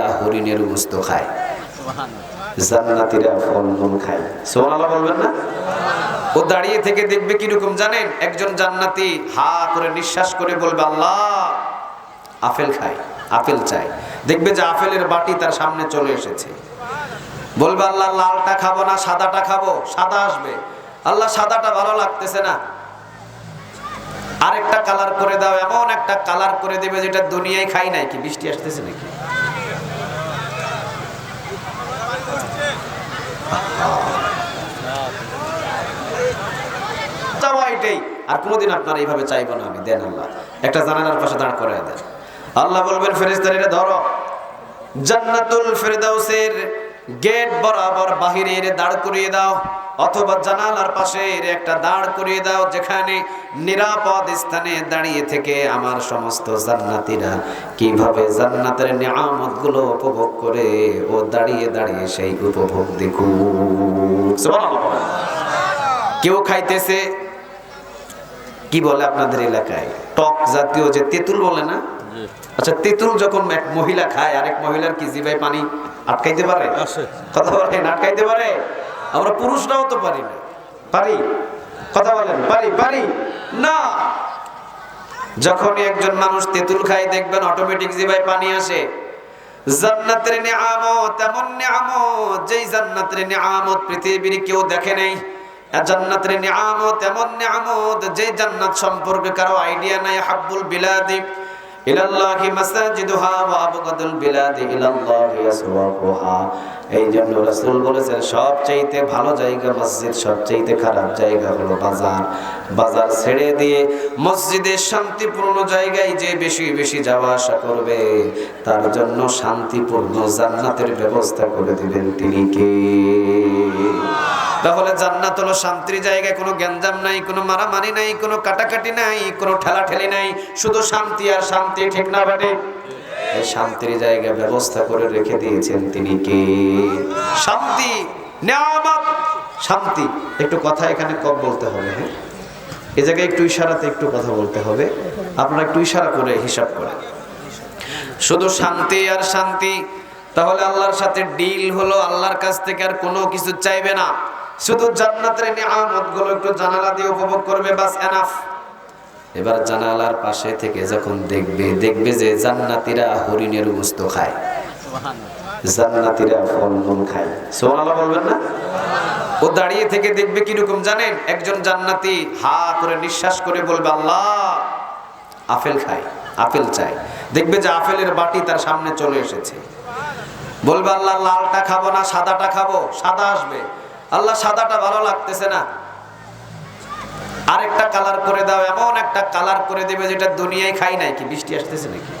হরিণের গোস্ত খায়। জান্নাতিরা ফল মূল খায়। সোমালা বলবেন না? ও দাঁড়িয়ে থেকে দেখবে কীরকম জানেন? একজন জান্নাতি হা করে নিঃশ্বাস করে বলবে, আল্লাহ! আপেল খায়, আপেল চাই দেখবে যে আপেলের বাটি তার সামনে চলে এসেছে। বলবে, আল্লাহ, লালটা খাব না, সাদাটা খাব? সাদা আসবে। আল্লাহ, সাদাটা ভালো লাগতেছে না। আরেকটা কালার করে দাও, এমন একটা কালার করে দেবে যেটা দুনিয়ায় খাই নাই কি, বৃষ্টি আসতেছে নাকি? চাওয়া এটাই, আর কোনোদিন আপনার এইভাবে চাইব না আমি, দেন আল্লাহ। একটা জানালার পাশে দাঁড় করে দেন। আল্লাহ বলবেন ফেরেস্তারিরা ধরো, জান্নাতুল ফেরদাউসের গেট বরাবর বাহিরে দাঁড় করিয়ে দাও। অথবা জানালার পাশে একটা দাঁড় করিয়ে দাও যেখানে নিরাপদ স্থানে দাঁড়িয়ে থেকে আমার সমস্ত জান্নাতিরা কীভাবে জান্নাতের নিয়ামতগুলো উপভোগ করে ও দাঁড়িয়ে দাঁড়িয়ে সেই উপভোগ সুবহানাল্লাহ। কেউ খাইতেছে কি বলে আপনাদের এলাকায়? টক জাতীয় যে তেঁতুল বলে না? আচ্ছা তেঁতুল যখন এক মহিলা খায় আরেক মহিলার কি জিভায় পানি আটকাইতে পারে? কথা বলেন আটকাইতে পারে? আমরা পুরুষরাও তো পারি না। পারি? কথা বলেন, পারি পারি? না। যখনই একজন মানুষ তেঁতুল খায়, দেখবেন অটোমেটিক জিভায় পানি আসে। জান্নাতের নিয়ামত, এমন নিয়ামত, যেই জান্নাতের নিয়ামত পৃথিবীর কেউ দেখে নাই। জান্নাতের নিয়ামত, এমন নিয়ামত, যে জান্নাত সম্পর্কে কারও আইডিয়া নাই। হাব্বুল বিলাদি ইলাল্লাহি মাসাজিদুহা ওয়া আবগাদুল বিলাদি ইলাল্লাহি আসওয়াকুহা এই জন্য রাসূল বলেছেন, সবচাইতে ভালো জায়গা মসজিদ, সবচাইতে খারাপ জায়গা হলো বাজার। বাজার ছেড়ে দিয়ে মসজিদের শান্তিপূর্ণ জায়গায় যে বেশি বেশি যাওয়া আসা করবে, তার জন্য শান্তিপূর্ণ জান্নাতের ব্যবস্থা করে দিবেন তিনি কে? তাহলে জান্নাত হলো শান্তির জায়গায় কোনো গ্যাঞ্জাম নাই, কোনো মারামারি নাই, কোনো কাটাকাটি নাই, কোনো ঠেলাঠেলি নাই, শুধু শান্তি আর শান্তি ঠিক না, বাটে? এই শান্তির জায়গা ব্যবস্থা করে রেখে দিয়েছেন তিনি কে? শান্তি শান্তি। একটু কথা এখানে কম বলতে হবে হ্যাঁ? এই জায়গায় একটু ইশারাতে একটু কথা বলতে হবে। আপনারা একটু ইশারা করে হিসাব করেন। শুধু শান্তি আর শান্তি, তাহলে আল্লাহর সাথে ডিল হলো, আল্লাহর কাছ থেকে আর কোনো কিছু চাইবে না। শুধু জান্নাতের নিয়ামতগুলো একটু জানালা দিয়ে উপভোগ করবে, বাস এনাফ এবার জানালার পাশে থেকে যখন দেখবে দেখবে যে জান্নাতিরা হরিণের গোস্ত খায়। জান্নাতীরা ফল মূল খায়। সোমালা বলবেন না? ও দাঁড়িয়ে থেকে দেখবে কীরকম জানেন? একজন জান্নাতি হা করে নিঃশ্বাস করে বলবে, আল্লাহ! আপেল খায়, আপেল চাই দেখবে যে আপেলের বাটি তার সামনে চলে এসেছে। বলবে, আল্লাহ, লালটা খাব না, সাদাটা খাব, সাদা আসবে। আল্লাহ, সাদাটা ভালো লাগতেছে না। আরেকটা কালার করে দাও, এমন একটা কালার করে দেবে যেটা দুনিয়ায় খাই নাই কি? বৃষ্টি আসতেছে নাকি?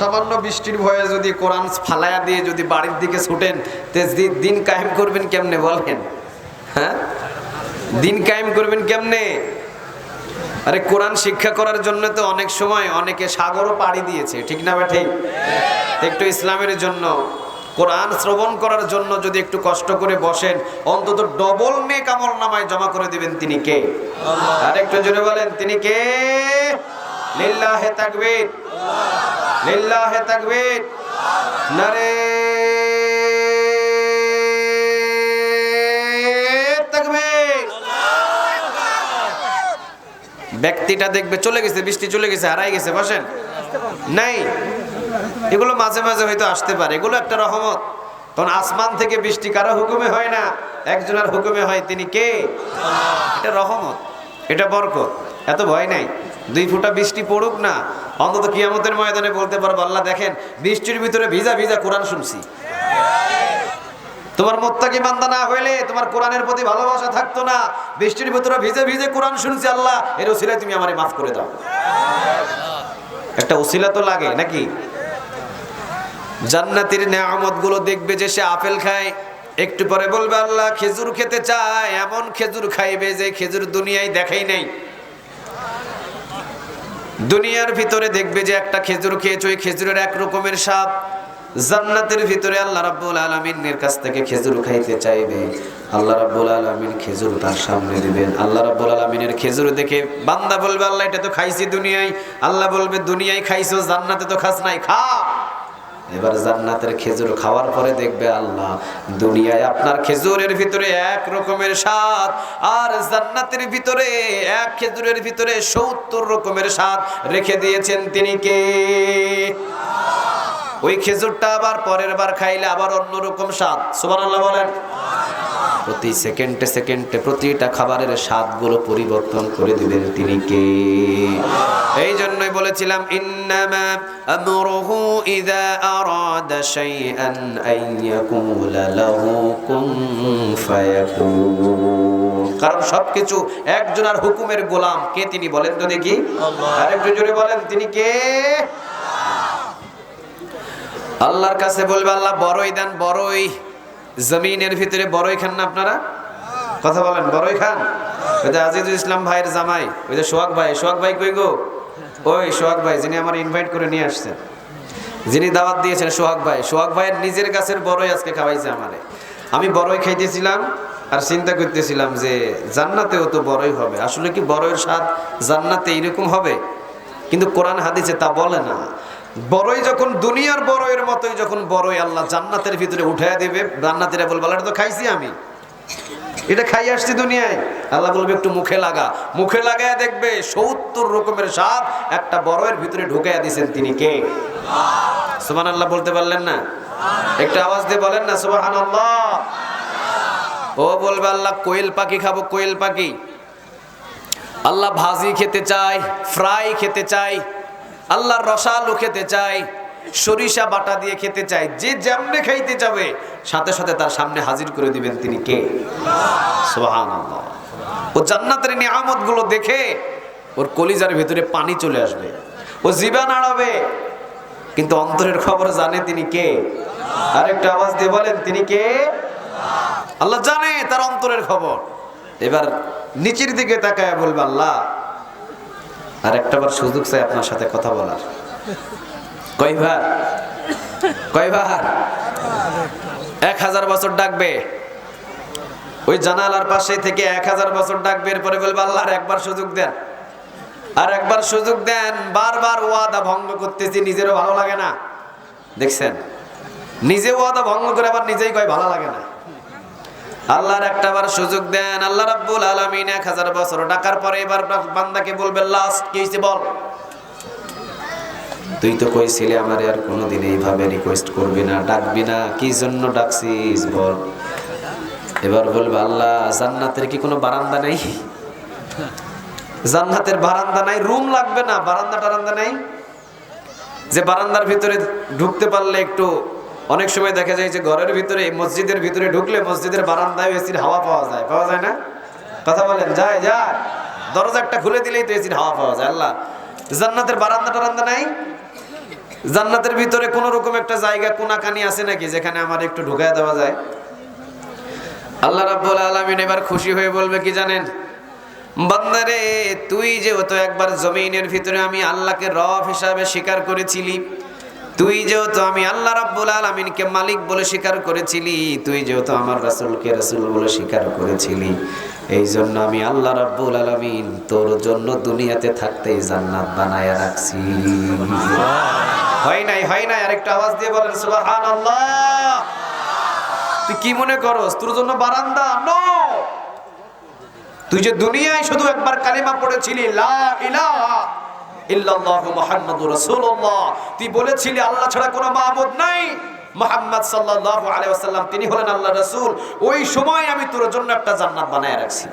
সামান্য বৃষ্টির ভয়ে যদি কোরআন ফালায়া দিয়ে যদি বাড়ির দিকে ছুটেন, তে দিন কায়েম করবেন কেমনে বলেন? হ্যাঁ? দিন কায়েম করবেন কেমনে? আরে কোরআন শিক্ষা করার জন্য তো অনেক সময় অনেকে সাগরও পাড়ি দিয়েছে, ঠিক না বা ঠিক? একটু ইসলামের জন্য, কোরআন শ্রবণ করার জন্য যদি একটু কষ্ট করে বসেন, অন্তত ডবল নেক আমল নামায় জমা করে দিবেন তিনি কে? আর একটু জোরে বলেন, তিনি কে? নারে ব্যক্তিটা দেখবে চলে গেছে, বৃষ্টি চলে গেছে, হারাই গেছে, বসেন। নাই। এগুলো মাঝে মাঝে হয়তো আসতে পারে। এগুলো একটা রহমত। কারণ আসমান থেকে বৃষ্টি কারও হুকুমে হয় না একজনের হুকুমে হয় তিনি কে? এটা রহমত এটা বরকত। এত ভয় নাই। দুই ফুটা বৃষ্টি পড়ুক না অন্তত কিয়ামতের ময়দানে বলতে পারব আল্লাহ দেখেন বৃষ্টির ভিতরে ভিজা ভিজা কোরআন শুনছি। তোমার মোত্তাকি বান্দা না হইলে তোমার কোরআনের প্রতি ভালোবাসা থাকতো না। বৃষ্টির ভিতরে ভিজে ভিজে কোরআন শুনছি আল্লাহ এর ওসিলায় তুমি আমারে মাফ করে দাও। একটা ওসিলা তো লাগে নাকি? জান্নাতের নেয়ামতগুলো দেখবে যে সে আপেল খায়। একটু পরে বলবে, আল্লাহ, খেজুর খেতে চায়। এমন খেজুর খাইবে যে খেজুর দুনিয়ায় দেখাই নাই। দুনিয়ার ভিতরে দেখবে যে একটা খেজুর খেয়েছো, ওই খেজুরের এক রকমের স্বাদ। জান্নাতের ভিতরে আল্লাহ রাব্বুল আলামিনের কাছ থেকে খেজুর খাইতে চাইবে। আল্লাহ রাব্বুল আলামিন খেজুর তার সামনে দিবেন। আল্লাহ রাব্বুল আলামিনের খেজুর দেখে বান্দা বলবে, আল্লাহ, এটা তো খাইছি দুনিয়ায়। আল্লাহ বলবে, দুনিয়ায় খাইছো, জান্নাতে তো খাস নাই, খা। এবার জান্নাতের খেজুর খাওয়ার পরে দেখবে আল্লাহ, দুনিয়ায় আপনার খেজুরের ভিতরে এক রকমের স্বাদ আর জান্নাতের ভিতরে এক খেজুরের ভিতরে সত্তর রকমের স্বাদ রেখে দিয়েছেন তিনি কে? ওই খেজুরটা আবার পরের বার খাইলে আবার অন্যরকম স্বাদ। সুবহানাল্লাহ বলেন। প্রতি সেকেন্ডে সেকেন্ডে প্রতিটা খাবারের স্বাদগুলো পরিবর্তন করে দিবেন তিনি কে? এই জন্যই বলেছিলাম ইন্নামা আমরুহু ইযা আরাদা শাইআন আন ইয়াকুলা লাহু কুন ফায়াকুন। কারণ সবকিছু একজনের হুকুমের গোলাম। কে তিনি বলেন তো দেখি? আরেকটু জোরে বলেন তিনি কে? আল্লাহর কাছে বলবে, আল্লাহ বড়ই দেন, বড়ই জমিনের ভিতরে বড়ই খান না আপনারা? কথা বলেন, বড়ই খান? ওই যে আজিজুল ইসলাম ভাইয়ের জামাই, ওই যে সোহাগ ভাই সোহাগ ভাই কই গো? ওই সোহাগ ভাই, যিনি আমার ইনভাইট করে নিয়ে আসছেন। যিনি দাওয়াত দিয়েছেন সোহাগ ভাই, সোহাগ ভাইয়ের নিজের গাছের বড়ই আজকে খাওয়াইছে আমারে। আমি বড়ই খাইতেছিলাম আর চিন্তা করতেছিলাম যে জান্নাতেও তো বড়ই হবে। আসলে কি বড়ইয়ের স্বাদ জান্নাতে এরকম হবে? কিন্তু কোরআন হাদিসে তা বলে না। বড়ই যখন দুনিয়ার বড়ইয়ের মতোই যখন বড়ই, আল্লাহ জান্নাতের ভিতরে উঠাইয়া দেবে। জান্নাতিরা বলবে, আল্লাহ তো খাইছি আমি। এটা খাই আসছি দুনিয়ায়। আল্লাহ বলবে, একটু মুখে লাগা। মুখে লাগায় দেখবে সত্তর রকমের স্বাদ একটা বড়য়ের ভিতরে ঢুকাইয়া দিয়েছেন তিনি। কে? সুবান আল্লাহ বলতে পারলেন না? একটা আওয়াজ দিয়ে বলেন না সুবাহান আল্লাহ ও বলবে, আল্লাহ কোয়েল পাখি খাব, কোয়েল পাখি। আল্লাহ ভাজি খেতে চাই, ফ্রাই খেতে চাই। আল্লাহর রসালু খেতে চাই সরিষা বাটা দিয়ে খেতে চাই যে যেমনে খাইতে যাবে সাথে সাথে তার সামনে হাজির করে দিবেন তিনি কে? ও জান্নাতের নিয়ামতগুলো দেখে ওর কলিজার ভিতরে পানি চলে আসবে, ও জিবা নাড়াবে কিন্তু অন্তরের খবর জানে তিনি কে? আরেকটা আওয়াজ দিয়ে বলেন, তিনি কে? আল্লাহ জানে তার অন্তরের খবর। এবার নিচের দিকে তাকায় বলবে, আল্লাহ আর একটাবার সুযোগ চাই আপনার সাথে কথা বলার। কয়বার কয়বার এক হাজার বছর ডাকবে। ওই জানালার পাশে থেকে এক হাজার বছর ডাকবে, এরপরে বলবে, আল্লাহ, আর একবার সুযোগ দেন। আর একবার সুযোগ দেন, বারবার ওয়াদা ভঙ্গ করতেছি, নিজেরও ভালো লাগে না। দেখছেন? নিজে ওয়াদা ভঙ্গ করে আবার নিজেই কয়, ভালো লাগে না। আল্লাহর একটা বার সুযোগ দেন, আল্লাহ রাব্বুল আলামিন এক হাজার বছর ডাকার পরে এবার বান্দাকে বলবে, লাস্ট কি হয়েছে বল? তুই তো কইছিলি, আমারে আর কোনোদিন এইভাবে রিকোয়েস্ট করবি না, ডাকবি না, কি জন্য ডাকছিস বল? এবার বলবে, আল্লাহ, জান্নাতের কি কোনো বারান্দা নেই? জান্নাতের বারান্দা নাই, রুম লাগবে না, বারান্দা টারান্দা নাই। যে বারান্দার ভিতরে ঢুকতে পারলে একটু অনেক সময় দেখা যায় যে ঘরের ভিতরে, মসজিদের ভিতরে ঢুকলে মসজিদের বারান্দায় এসির হাওয়া পাওয়া যায়। পাওয়া যায় না? কথা বলেন, যায় যায়। দরজাটা খুলে দিলেই তো এসির হাওয়া পাওয়া যায়, আল্লাহ। জান্নাতের বারান্দা টারান্দা নাই? জান্নাতের ভিতরে কোন রকম একটা জায়গা, কোনাকানি আছে নাকি যেখানে আমার একটু ঢুকায় দেওয়া যায়? আল্লাহ রাব্বুল আলামিন এবার খুশি হয়ে বলবে, কি জানেন? বান্দারে, তুই যেহেতু একবার জমিনের ভিতরে আমি আল্লাহকে রব হিসাবে স্বীকার করেছিলি তুই যেহেতু আমি আল্লাহ রাব্বুল আলামিনকে মালিক বলে স্বীকার করেছিলি তুই যেহেতু আমার রাসূলকে রাসূল বলে স্বীকার করেছিলি এই জন্য আমি আল্লাহ রাব্বুল আলামিন তোর জন্য দুনিয়াতে থাকতেই জান্নাত বানায়া রাখছি। হয় নাই হয় নাই আরেকটা আওয়াজ দিয়ে বলেন সুবহানাল্লাহ। তুই কি মনে করস তোর জন্য বারান্দা? নো তুই যে দুনিয়ায় শুধু একবার কালিমা পড়েছিলি লা ইলাহা ইল্লাল্লাহু মুহাম্মাদুর রাসূলুল্লাহ। তুই বলেছিলি আল্লাহ ছাড়া কোনো মাবুদ নাই। মুহাম্মদ সাল্লাল্লাহু আলাইহি ওয়াসাল্লাম তিনি হলেন আল্লাহর রাসূল। ওই সময় আমি তোর জন্য একটা জান্নাত বানায় রাখছি।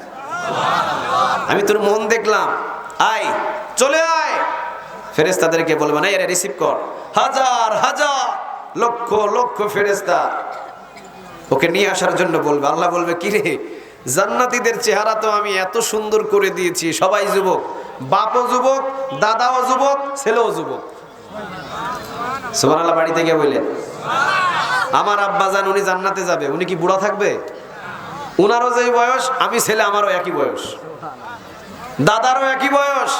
আমি তোর মন দেখলাম। আয় চলে আয়। ফেরেশতাদেরকে বলবে না এরা রিসিভ কর। হাজার হাজার লক্ষ লক্ষ ফেরেশতা। ওকে নিয়ে আসার জন্য বলবে আল্লাহ বলবে কি রে জান্নাতীদের চেহারা তো আমি এত সুন্দর করে দিয়েছি। সবাই যুবক, বাপও যুবক, দাদাও যুবক, ছেলেও যুবক। সুবহানাল্লাহ, বাড়িতে গিয়ে বললেন? আমার আব্বা জান, উনি জান্নাতে যাবে। উনি কি বুড়া থাকবে? উনারও যেই বয়স, আমি ছেলে, আমারও একই বয়স। দাদারও একই বয়স।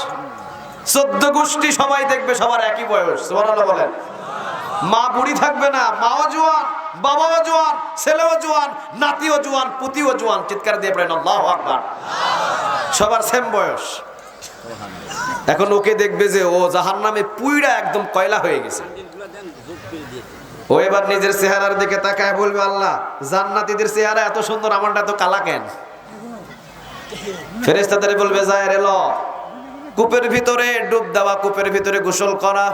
চোদ্দ গোষ্ঠী সবাই দেখবে সবার একই বয়স। সুবহানাল্লাহ বলেন। মা বুড়ি থাকবে না, মাও জোয়ান, বাবাও জোয়ান, ছেলেও জোয়ান, নাতিও জোয়ান, পুতিও জোয়ান, চিৎকার দিয়ে পড়েন আল্লাহ আকবার। সবার সেম বয়স। এখন ওকে দেখবে যে ও জাহান নামে পুইরা একদম কয়লা হয়ে গেছে। ও এবার নিজের চেহারার দিকে তাকায় বলবে, আল্লাহ, জান্নাতীদের চেহারা এত সুন্দর, আমারটা তো কালা কেন? ফেরেস্তাদের বলবে যায় ল কূপের ভিতরে ডুব দেওয়া, কূপের ভিতরে গোসল করা।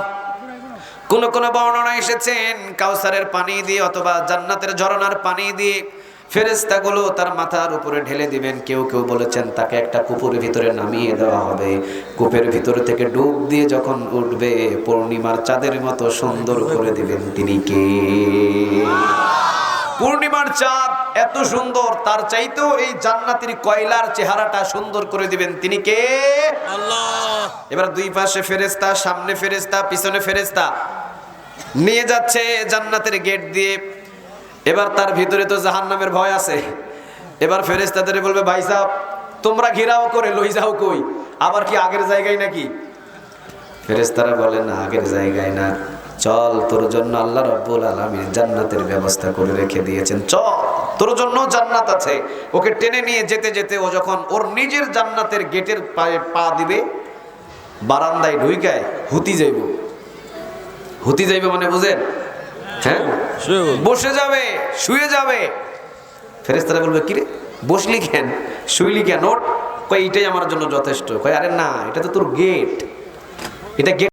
কোন কোন বর্ণনা এসেছেন কাউসারের পানি দিয়ে অথবা জান্নাতের ঝরনার পানি দিয়ে ফেরেস্তাগুলো তার মাথার উপরে ঢেলে দিবেন। কেউ কেউ বলেছেন তাকে একটা কূপের ভিতরে নামিয়ে দেওয়া হবে। কূপের ভিতরে থেকে ডুব দিয়ে যখন উঠবে পূর্ণিমার চাঁদের মতো সুন্দর করে দিবেন তিনি কে? পূর্ণিমার চাঁদ এত সুন্দর তার চাইতেও এই জান্নাতের কয়লার চেহারাটা সুন্দর করে দিবেন তিনি কে? আল্লাহ। এবার দুই পাশে ফেরেস্তা সামনে ফেরেস্তা পিছনে ফেরেস্তা নিয়ে যাচ্ছে জান্নাতের গেট দিয়ে। এবার তার ভিতরে তো জাহান্নামের ভয় আছে। এবার ফেরেস্তাদের বলবে, ভাই সাহেব, তোমরা ঘেরাও করে লই যাও কই? আবার কি আগের জায়গায় নাকি? ফেরেস্তারা বলে, না, আগের জায়গায় না। চল, তোর জন্য আল্লাহ রব্বুল আলমীর জান্নাতের ব্যবস্থা করে রেখে দিয়েছেন। চল, তোর জন্য জান্নাত আছে। ওকে টেনে নিয়ে যেতে যেতে ও যখন ওর নিজের জান্নাতের গেটের পায়ে পা দিবে, বারান্দায় ঢুইকায় হুতি যাইব। হুতি যাইবে মানে বুঝেন? হ্যাঁ? বসে যাবে শুয়ে যাবে। ফেরেস্তারা বলবে কিরে? বসলি কেন? শুইলি কেন? ওট কয় এটাই আমার জন্য যথেষ্ট। কয় আরে না এটা তো তোর গেট এটা গেট